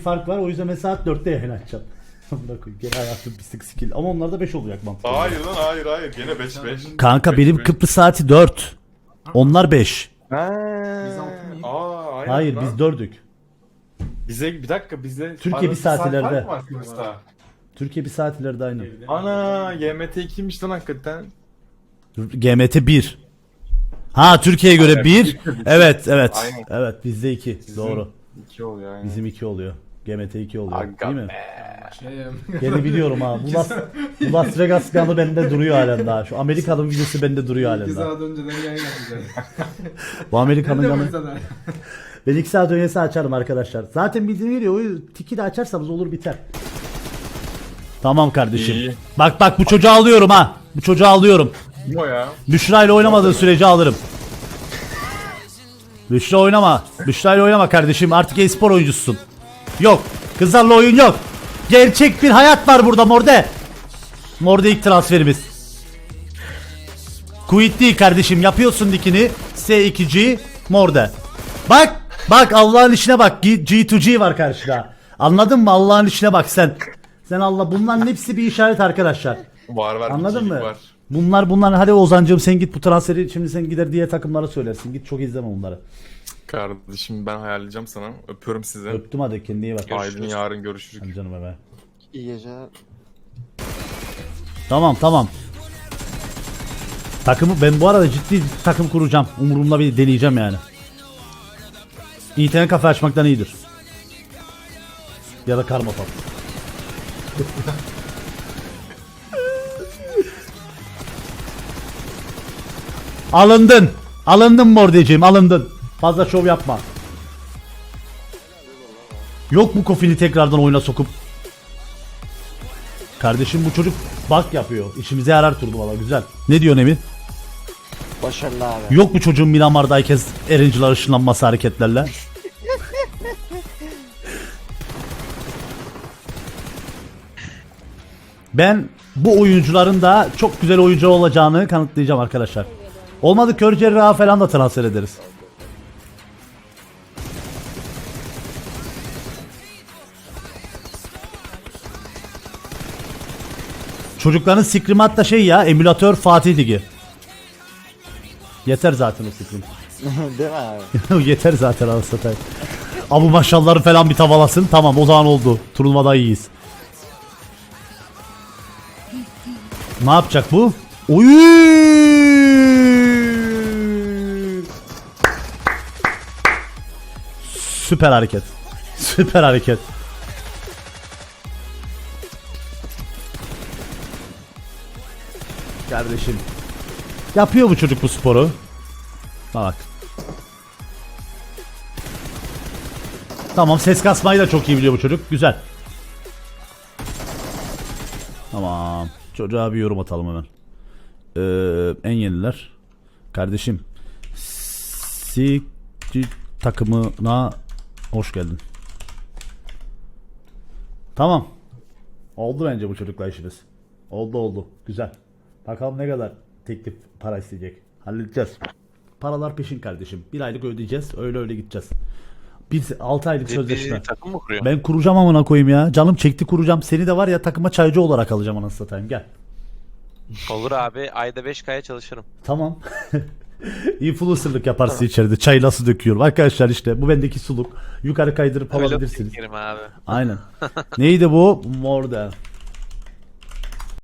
fark var. O yüzden ben saat 4'te yayın açacağım. Amına koyayım. Gene hayatım pislik skill. Ama onlarda 5 olacak mantıklı. Hayır lan hayır hayır. Gene 5 5. Kanka benim Kıbrıs saati 4. Onlar 5. Ha. Aa aynen Hayır lan. biz 4'ük. Bize bir dakika bizde Türkiye bir Arada saat fark ileride. mı var Kıbrıs'ta? Türkiye bir saat ileride aynı. Ana YMT 2'ymiş lan hakikaten. GMT 1. Ha Türkiye'ye göre Aynen, 1. Türkiye bir. Evet evet. Aynen. Evet bizde 2. Doğru. 2 oluyor yani. Bizim 2 oluyor. GMT 2 oluyor. Aga Değil mi? Şey, Gene biliyorum ha. Bu Las, bu Las Vegas kanı bende duruyor halen daha. Şu Amerika'nın videosu bende duruyor halen İki daha. saat önceden yayın yapacağız. Bu Amerika'nın Ben de bu kanı. yüzden- Ben 2 saat öncesi açarım arkadaşlar. Zaten bildiğin geliyor. O tiki de açarsanız olur biter. Tamam kardeşim. İyi. Bak bak bu çocuğu alıyorum ha. Bu çocuğu alıyorum. O ya? Büşra ile oynamadığı sürece alırım. Büşra oynama. Büşra ile oynama kardeşim. Artık e-spor oyuncususun. Yok. Kızlarla oyun yok. Gerçek bir hayat var burada Morde. Morde ilk transferimiz. Quit değil kardeşim. Yapıyorsun dikini. S2G Morde. Bak. Bak Allah'ın işine bak. G- G2G var karşıda. Anladın mı? Allah'ın işine bak sen. Sen Allah bunların hepsi bir işaret arkadaşlar. Var var. Anladın mı? Var. Bunlar bunlar hadi Ozan'cığım sen git bu transferi şimdi sen gider diğer takımlara söylersin. Git çok izleme bunları. Kardeşim ben hayaleyeceğim sana. Öpüyorum sizi. Öptüm hadi kendine iyi bak. Aydın yarın görüşürüz. Hadi canım be. İyi geceler. Tamam tamam. Takımı ben bu arada ciddi takım kuracağım. Umurumda bir deneyeceğim yani. İnternet kafe açmaktan iyidir. Ya da karma pop. Alındın. Alındın mordeciğim alındın. Fazla şov yapma. Yok mu kofini tekrardan oyuna sokup Kardeşim bu çocuk bak yapıyor. İşimize yarar turnuvalar güzel. Ne diyorsun Emin? Başarılı abi. Yok mu çocuğun Miramar'dayken Erenciler ışınlanması hareketlerle? Ben bu oyuncuların da çok güzel oyuncu olacağını kanıtlayacağım arkadaşlar. Olmadı kör cerrahı falan da transfer ederiz. Çocukların Scrim da şey ya emülatör Fatih Ligi. Yeter zaten o Scrim. Değil mi abi? Yeter zaten anasını satayım. Abu maşalları falan bir tavalasın. Tamam o zaman oldu. Turnuvada iyiyiz. Ne yapacak bu? Oy! Süper hareket. Süper hareket. Kardeşim. Yapıyor bu çocuk bu sporu. Bak. Tamam ses kasmayı da çok iyi biliyor bu çocuk. Güzel. Tamam. Çocuğa bir yorum atalım hemen. Ee, en yeniler. Kardeşim. Sikci takımına hoş geldin. Tamam. Oldu bence bu çocukla işimiz. Oldu oldu. Güzel. Bakalım ne kadar teklif para isteyecek. Halledeceğiz. Paralar peşin kardeşim. Bir aylık ödeyeceğiz. Öyle öyle gideceğiz. Biz 6 aylık sözleşme. Takım mı kuruyor? Ben kuracağım amına koyayım ya. Canım çekti kuracağım. Seni de var ya takıma çaycı olarak alacağım anasını satayım. Gel. Olur abi. Ayda 5K'ya çalışırım. Tamam. Influencerlık yaparsın içeride. Çay nasıl döküyorum. Arkadaşlar işte bu bendeki suluk. Yukarı kaydırıp alabilirsiniz. abi. Aynen. Neydi bu? Morde.